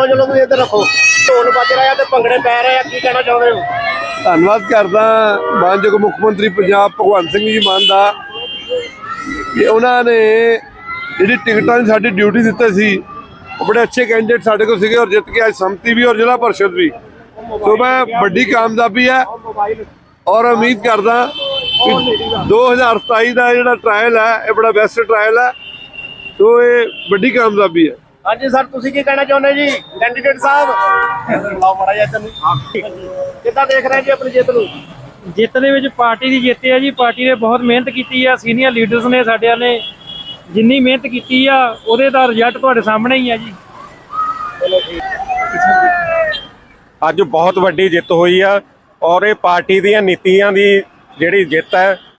ਚਲੋ ਚਲੋ, ਤੁਸੀਂ ਇੱਧਰ ਰੱਖੋ। ਢੋਲ ਵੱਜ ਰਿਹਾ ਤੇ ਭੰਗੜੇ ਪੈ ਰਹੇ ਆ, ਕੀ ਕਹਿਣਾ ਚਾਹੁੰਦੇ ਹੋ ਧੰਨਵਾਦ ਕਰਦਾ ਮਾਨਯੋਗ ਮੁੱਖ ਮੰਤਰੀ ਪੰਜਾਬ ਭਗਵੰਤ ਸਿੰਘ ਜੀ ਮਾਨ ਦਾ, ਕਿ ਉਹਨਾਂ ਨੇ ਜਿਹੜੀ ਟਿਕਟਾਂ ਦੀ ਸਾਡੀ ਡਿਊਟੀ ਦਿੱਤੇ ਸੀ, ਉਹ ਬੜੇ ਅੱਛੇ ਕੈਂਡੀਡੇਟ ਸਾਡੇ ਕੋਲ ਸੀਗੇ ਔਰ ਜਿੱਤ ਕੇ ਅੱਜ ਸੰਮਤੀ ਵੀ ਔਰ ਜ਼ਿਲ੍ਹਾ ਪਰਿਸ਼ਦ ਵੀ। ਸੋ ਮੈਂ ਵੱਡੀ ਕਾਮਯਾਬੀ ਹੈ ਔਰ ਉਮੀਦ ਕਰਦਾ ਕਿ 2027 ਦਾ ਜਿਹੜਾ ਟ੍ਰਾਇਲ ਹੈ, ਇਹ ਬੜਾ ਬੈਸਟ ਟ੍ਰਾਇਲ ਹੈ। ਸੋ ਇਹ ਵੱਡੀ ਕਾਮਯਾਬੀ ਹੈ। ਹਾਂਜੀ ਸਰ ਤੁਸੀਂ ਕੀ ਕਹਿਣਾ ਚਾਹੁੰਦੇ ਜੀ? ਕੈਂਡੀਡੇਟ ਸਾਹਿਬ? ਲਾਓ ਮਾੜਾ ਜਿਹਾ ਇੱਧਰ ਨੂੰ ਕਿੱਦਾਂ ਦੇਖ ਰਹੇ ਜੀ ਆਪਣੀ ਜਿੱਤ ਨੂੰ? ਜਿੱਤ ਦੇ ਵਿੱਚ ਪਾਰਟੀ ਦੀ ਜਿੱਤ ਹੈ ਜੀ। ਪਾਰਟੀ ਨੇ ਬਹੁਤ ਮਿਹਨਤ ਕੀਤੀ ਆ। ਸੀਨੀਅਰ ਲੀਡਰਸ ਨੇ ਸਾਡਿਆਂ ਨੇ ਜਿੰਨੀ ਮਿਹਨਤ ਕੀਤੀ ਆ ਉਹਦੇ ਦਾ ਰਿਜ਼ਲਟ ਤੁਹਾਡੇ ਸਾਹਮਣੇ ਹੀ ਆ ਜੀ। ਅੱਜ ਬਹੁਤ ਵੱਡੀ ਜਿੱਤ ਹੋਈ ਆ ਔਰ ਇਹ ਪਾਰਟੀ ਦੀਆਂ ਨੀਤੀਆਂ ਦੀ ਜਿਹੜੀ ਜਿੱਤ ਹੈ